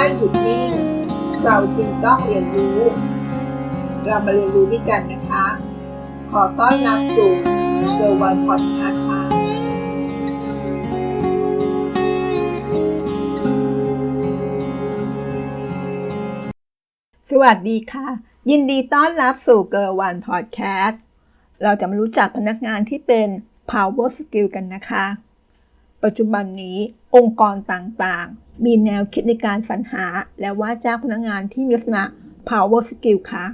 ไม่หยุดนิ่ง เราจึงต้องเรียนรู้ เรามาเรียนรู้ด้วยกันนะคะ ขอต้อนรับสู่เซอร์วันพอดคาส์ค่ะสวัสดีค่ะ ยินดีต้อนรับสู่เกอร์วันพอดแคสต์เราจะมารู้จักพนักงานที่เป็น power skill กันนะคะ ปัจจุบันนี้องค์กรต่างๆ มีแนวคิดในการสรรหา และว่าจ้างพนักงานที่มีลักษณะ power skill ค่ะ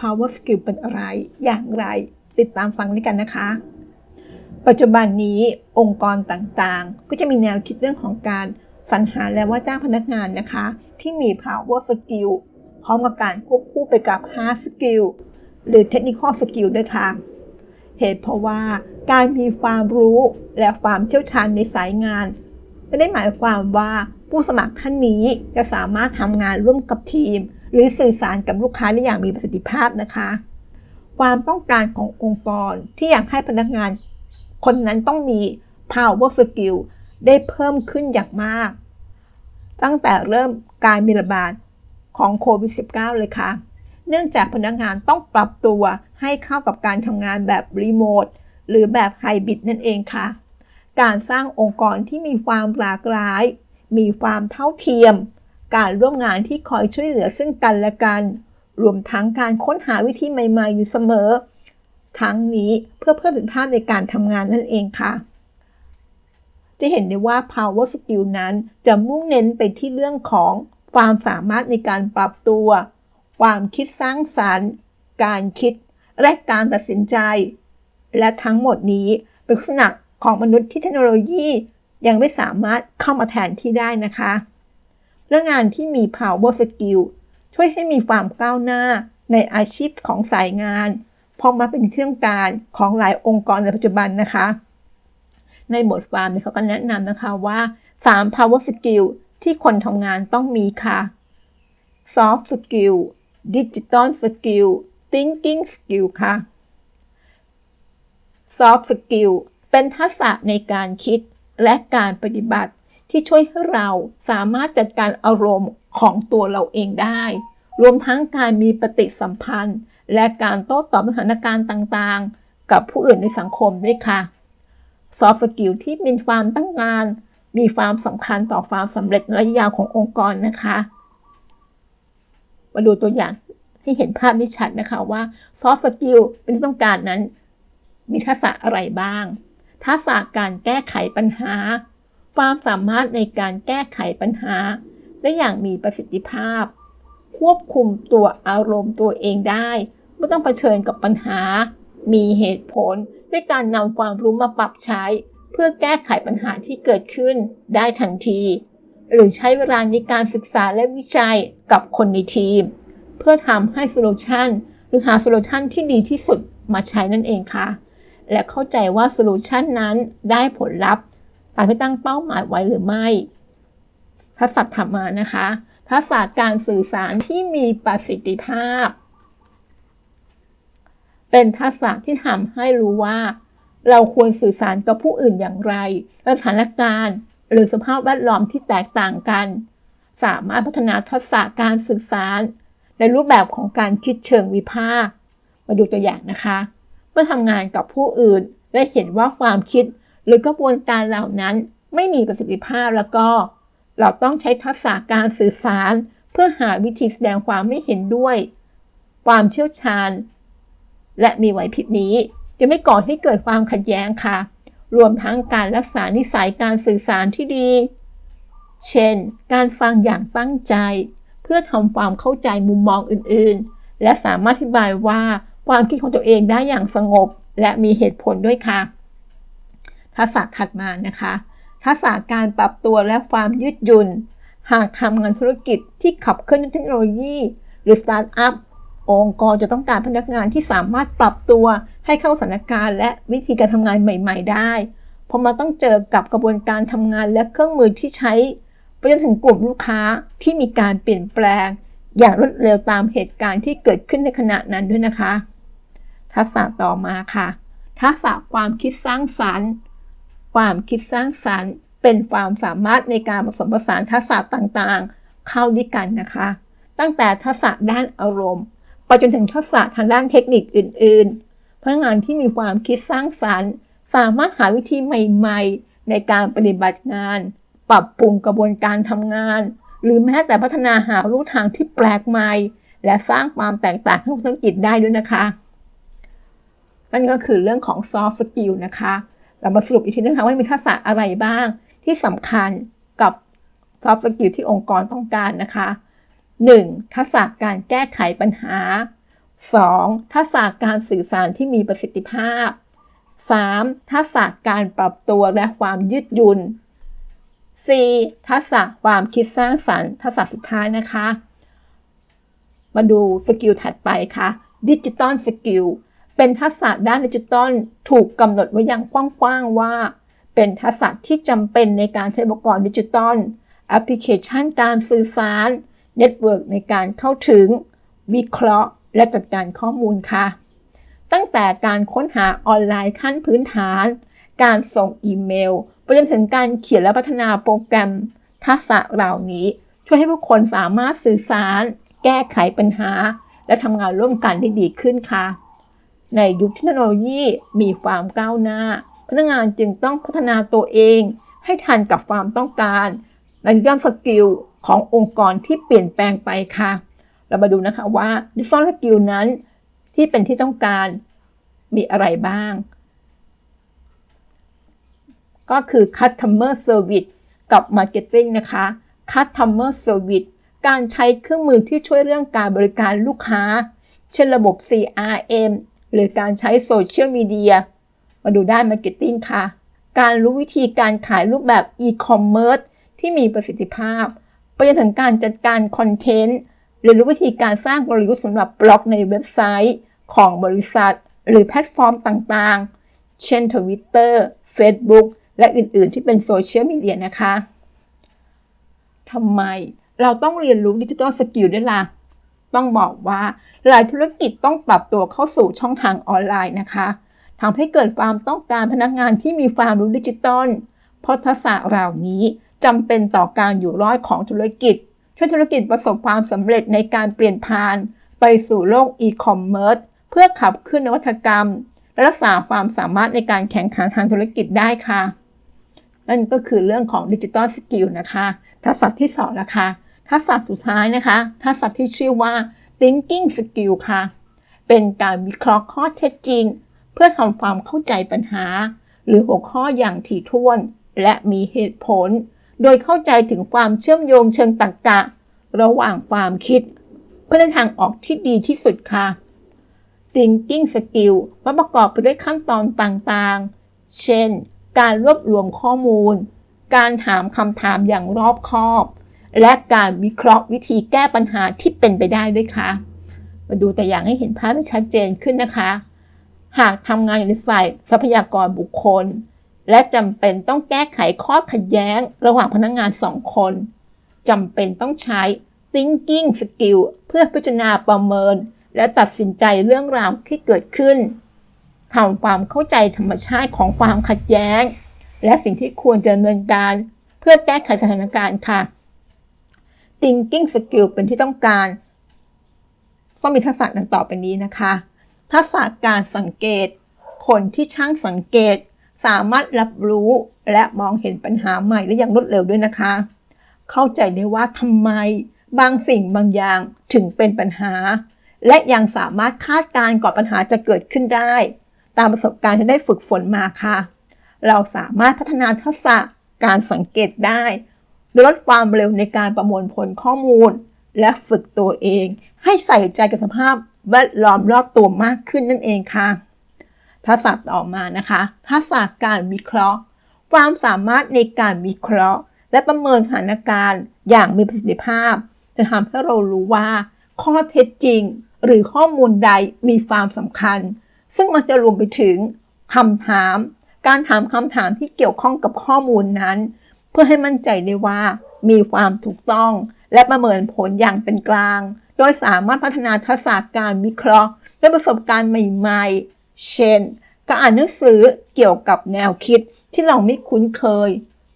power skill เป็นอะไร อย่างไร ติดตามฟังด้วยกันนะคะ ปัจจุบันนี้องค์กรต่างๆ ก็จะมีแนวคิดเรื่องของการสรรหาและว่าจ้างพนักงานนะคะ ที่มี power skill พร้อมกับการควบคู่ไปกับ hard skill หรือ technical skill ด้วยค่ะ เหตุเพราะว่าการมีความรู้และความเชี่ยวชาญในสายงาน ไม่ได้หมายความว่าผู้สมัครท่านนี้จะสามารถทำงานร่วมกับทีม หรือสื่อสารกับลูกค้าได้อย่างมีประสิทธิภาพนะคะ ความต้องการขององค์กรที่อยากให้พนักงาน คนนั้นต้องมี power skill ได้เพิ่มขึ้นอย่างมาก ตั้งแต่เริ่มการมีระบาดของโควิด -19 เลยค่ะ เนื่องจากพนักงานต้องปรับตัวให้เข้ากับการทำงานแบบรีโมทหรือแบบไฮบริดนั่นเองค่ะ การสร้างองค์กรที่มีความหลากหลาย มีความเท่าเทียม การร่วมงานที่คอยช่วยเหลือซึ่งกันและกัน รวมทั้งการค้นหาวิธีใหม่ๆ อยู่เสมอ ทั้งนี้เพื่อเพิ่มประสิทธิภาพในการทำงานนั่นเองค่ะ จะเห็นได้ว่า power skill นั้นจะมุ่งเน้นไปที่เรื่องของความสามารถในการปรับตัว ความคิดสร้างสรรค์ การคิด และการตัดสินใจ และทั้งหมดนี้เป็นลักษณะ ของมนุษย์ที่เทคโนโลยียังไม่สามารถเข้ามาแทนที่ได้นะคะเรื่องงานที่มี power skill ช่วยให้มีความก้าวหน้าในอาชีพของสายงานพราะมาเป็นเครื่องการของหลายองค์กรในปัจจุบันนะคะ ในบทความเขาก็แนะนำนะคะว่า 3 power skill ที่คนทำงานต้องมีค่ะ soft skill digital skill thinking skill ค่ะ soft skill เป็นทักษะในการคิดและการปฏิบัติ ที่ช่วยให้เราสามารถจัดการอารมณ์ของตัวเราเองได้ รวมทั้งการมีปฏิสัมพันธ์ และการโต้ตอบสถานการณ์ต่างๆ กับผู้อื่นในสังคมด้วยค่ะ soft skill ที่มีความตั้งงาน มีความสำคัญต่อความสำเร็จระยะยาวขององค์กรนะคะ มาดูตัวอย่างให้เห็นภาพนี้ชัดนะคะว่า soft skill เป็นที่ต้องการนั้น มีทักษะอะไรบ้าง ทักษะการแก้ไขปัญหา ความสามารถในการแก้ไขปัญหา ได้อย่างมีประสิทธิภาพ ควบคุมตัวอารมณ์ตัวเองได้ไม่ต้องเผชิญกับปัญหา มีเหตุผล ด้วยการนำความรู้มาปรับใช้ เพื่อแก้ไขปัญหาที่เกิดขึ้นได้ทันที หรือใช้เวลาในการศึกษาและวิจัยกับคนในทีม เพื่อทำให้โซลูชันหรือหาโซลูชันที่ดีที่สุดมาใช้นั่นเองค่ะ และเข้าใจว่าโซลูชันนั้นได้ผลลัพธ์ตามที่ตั้งเป้าหมายไว้หรือไม่ทักษะถัดมานะคะทักษะการสื่อสารที่มีประสิทธิภาพ เป็นทักษะที่ทำให้รู้ว่า เราควรสื่อสารกับผู้อื่นอย่างไรสถานการณ์ หรือสภาพแวดล้อมที่แตกต่างกัน สามารถพัฒนาทักษะการสื่อสาร ในรูปแบบของการคิดเชิงวิพากษ์มาดูตัวอย่างนะคะ อทำงานกับผู้อื่น และเห็นว่าความคิด หรือกระบวนการเหล่านั้นไม่มีประสิทธิภาพแล้วก็ เราต้องใช้ทักษะการสื่อสาร เพื่อหาวิธีแสดงความไม่เห็นด้วย ความเชี่ยวชาญ และมีไหวพริบนี้ จะไม่ก่อให้เกิดความขัดแย้งค่ะ รวมทั้งการรักษานิสัยการสื่อสารที่ดี เช่น การฟังอย่างตั้งใจ เพื่อทำความเข้าใจมุมมองอื่นๆ และสามารถอธิบายว่า ความคิดของตัวเองได้อย่างสงบและมีเหตุผลด้วยค่ะ ทักษะถัดมานะคะ ทักษะการปรับตัวและความยืดหยุ่น หากทำงานธุรกิจที่ขับเคลื่อนด้วยเทคโนโลยี หรือสตาร์ทอัพองค์กรจะต้องการพนักงานที่สามารถปรับตัวให้เข้าสถานการณ์และวิธีการทำงานใหม่ ๆ ได้เพราะมันต้องเจอกับกระบวนการทำงานและเครื่องมือที่ใช้ไปจนถึงกลุ่มลูกค้าที่มีการเปลี่ยนแปลง อย่างรวดเร็วตามเหตุการณ์ที่เกิดขึ้นในขณะนั้นด้วยนะคะ ทักษะต่อมาค่ะ ทักษะความคิดสร้างสรรค์ ความคิดสร้างสรรค์ เป็นความสามารถในการผสมผสานทักษะต่างๆ เข้าด้วยกันนะคะ ตั้งแต่ทักษะด้านอารมณ์ไปจนถึงทักษะทางด้านเทคนิคอื่นๆพนักงานที่มีความคิดสร้างสรรค์ สามารถหาวิธีใหม่ ๆ ในการปฏิบัติงาน ปรับปรุงกระบวนการทำงาน หรือแม้แต่พัฒนาหารูทางที่แปลกใหม่ และสร้างความแตกต่างให้ธุรกิจได้ด้วยนะคะ นั่นก็คือเรื่องของ soft skill นะคะ เรามาสรุปอีกทีนึงค่ะว่ามีทักษะอะไรบ้างที่สำคัญกับ soft skill ที่องค์กรต้องการนะคะ 1. ทักษะการแก้ไขปัญหา 2. ทักษะการสื่อสารที่มีประสิทธิภาพ 3. ทักษะการปรับตัวและความยืดหยุ่น 4. ทักษะความคิดสร้างสรรค์ทักษะสุดท้ายนะคะ มาดูสกิลถัดไปค่ะดิจิตอลสกิล เป็นทักษะด้านดิจิตอลถูกกำหนดไว้อย่างกว้างๆว่า เป็นทักษะที่จำเป็นในการใช้อุปกรณ์ดิจิตอลแอปพลิเคชันการสื่อสารเน็ตเวิร์กในการเข้าถึง วิเคราะห์ และจัดการข้อมูลค่ะ ตั้งแต่การค้นหาออนไลน์ขั้นพื้นฐาน การส่งอีเมลไปจนถึงการเขียนและพัฒนาโปรแกรม ทักษะเหล่านี้ช่วยให้ผู้คนสามารถสื่อสาร แก้ไขปัญหา และทำงานร่วมกันได้ดีขึ้นค่ะ ในยุคเทคโนโลยีมีความก้าวหน้า พนักงานจึงต้องพัฒนาตัวเอง ให้ทันกับความต้องการ ในด้านสกิลขององค์กรที่เปลี่ยนแปลงไปค่ะ เรามาดูนะคะว่าดิจิทัลสกิลนั้น ที่เป็นที่ต้องการมีอะไรบ้าง ก็คือ customer service กับ marketing นะคะ customer service การใช้เครื่องมือที่ช่วยเรื่องการบริการลูกค้า เช่นระบบ CRM หรือการใช้โซเชียลมีเดีย มาดูด้าน marketing ค่ะ การรู้วิธีการขายรูปแบบ e-commerce ที่มีประสิทธิภาพ ไปจนถึงการจัดการคอนเทนต์เรียนรู้วิธีการสร้างกลยุทธ์สำหรับบล็อกในเว็บไซต์ของบริษัท หรือแพลตฟอร์มต่างๆ เช่น Twitter Facebook และอื่นๆ ที่เป็นโซเชียลมีเดียนะคะทำไมเราต้องเรียนรู้ดิจิทัลสกิลด้วยล่ะ ต้องบอกว่าหลายธุรกิจต้องปรับตัวเข้าสู่ช่องทางออนไลน์นะคะทำให้เกิดความต้องการพนักงานที่มีความรู้ดิจิตอลเพราะทักษะเหล่านี้จำเป็นต่อการอยู่รอดของธุรกิจ ช่วยธุรกิจประสบความสำเร็จในการเปลี่ยนผ่าน ไปสู่โลกอีคอมเมิร์ซเพื่อขับเคลื่อนนวัตกรรม และรักษาความสามารถในการแข่งขันทางธุรกิจได้ค่ะ นั่นก็คือเรื่องของดิจิตอลสกิลนะคะ ทักษะที่สองนะคะ ทักษะสุดท้ายนะคะ ทักษะที่ชื่อว่า thinking skill ค่ะ เป็นการวิเคราะห์ข้อเท็จจริง เพื่อทำความเข้าใจปัญหา หรือหัวข้ออย่างถี่ถ้วน และมีเหตุผล โดยเข้าใจถึงความเชื่อมโยงเชิงตรรกะ ระหว่างความคิด เพื่อทางออกที่ดีที่สุดค่ะ thinking skill ว่าประกอบไปด้วยขั้นตอนต่างๆ เช่น การรวบรวมข้อมูล การถามคำถามอย่างรอบคอบ และการวิเคราะห์วิธีแก้ปัญหาที่เป็นไปได้ด้วยค่ะ มาดูตัวอย่างให้เห็นภาพให้ชัดเจนขึ้นนะคะ หากทำงานในฝ่ายทรัพยากรบุคคล และจำเป็นต้องแก้ไขข้อขัดแย้ง ระหว่างพนักงงานสองคนจำเป็นต้องใช้ thinking skill เพื่อพิจารณาประเมิน และตัดสินใจเรื่องราวที่เกิดขึ้นทำความเข้าใจธรรมชาติของความขัดแย้ง และสิ่งที่ควรจะดำเนินการ เพื่อแก้ไขสถานการณ์ค่ะ thinking skill เป็นที่ต้องการ ก็มีทักษะดังต่อไปนี้นะคะ ทักษะการสังเกต คนที่ช่างสังเกต สามารถรับรู้และมองเห็นปัญหาใหม่ได้อย่างรวดเร็วด้วยนะคะ เข้าใจได้ว่าทำไมบางสิ่งบางอย่างถึงเป็นปัญหา และยังสามารถคาดการณ์ก่อนปัญหาจะเกิดขึ้นได้ ตามประสบการณ์ที่ได้ฝึกฝนมาค่ะ เราสามารถพัฒนาทักษะการสังเกตได้ ลดความเร็วในการประมวลผลข้อมูล และฝึกตัวเอง ให้ใส่ใจกับสภาพแวดล้อมรอบตัวมากขึ้นนั่นเองค่ะ ทักษะต่อมานะคะทักษะการวิเคราะห์ ความสามารถในการวิเคราะห์ และประเมินสถานการณ์อย่างมีประสิทธิภาพ จะทำให้เรารู้ว่า ข้อเท็จจริง หรือข้อมูลใดมีความสำคัญ ซึ่งมันจะรวมไปถึงคำถาม การถามคำถามที่เกี่ยวข้องกับข้อมูลนั้น พื่อให้มั่นใจได้ว่ามีความถูกต้อง และประเมินผลอย่างเป็นกลาง โดยสามารถพัฒนาทักษะการวิเคราะห์ และประสบการณ์ใหม่ๆ เช่น การอ่านหนังสือเกี่ยวกับแนวคิดที่เราไม่คุ้นเคย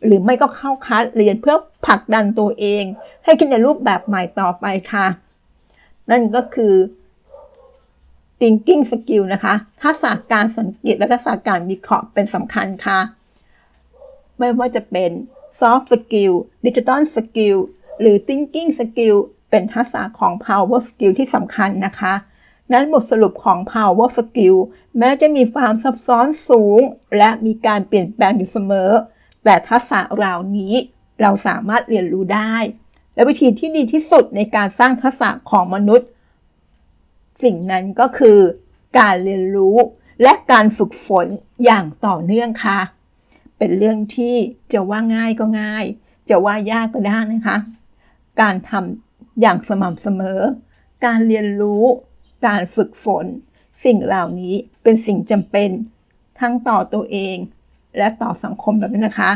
หรือไม่ก็เข้าคลาสเรียนเพื่อผลักดันตัวเอง ให้คิดในรูปแบบใหม่ต่อไปค่ะ นั่นก็คือ thinking skill นะคะทักษะการสังเกตและทักษะการวิเคราะห์เป็นสำคัญค่ะ ไม่ว่าจะเป็น soft skill digital skill หรือ thinking skill เป็นทักษะของ power skill ที่สำคัญนะคะ นั้นบทสรุปของ power skill แม้จะมีความซับซ้อนสูง และมีการเปลี่ยนแปลงอยู่เสมอ แต่ทักษะเหล่านี้เราสามารถเรียนรู้ได้ และวิธีที่ดีที่สุดในการสร้างทักษะของมนุษย์ สิ่งนั้นก็คือการเรียนรู้และการฝึกฝนอย่างต่อเนื่องค่ะ เป็นเรื่องที่จะว่าง่ายก็ง่าย จะว่ายากก็ได้นะคะ การทำอย่างสม่ำเสมอ การเรียนรู้ การฝึกฝน สิ่งเหล่านี้เป็นสิ่งจำเป็น ทั้งต่อตัวเอง และต่อสังคมแบบนี้นะคะ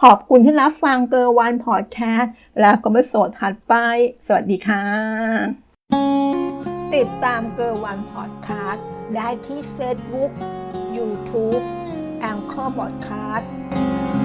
ขอบคุณที่รับฟังเกอร์วันพอดแคสต์แล้วก็ไปโสดถัดไป สวัสดีค่ะ ติดตามเกอร์วันพอดแคสต์ได้ที่ Facebook YouTube แองเกอร์บอดคาส ต์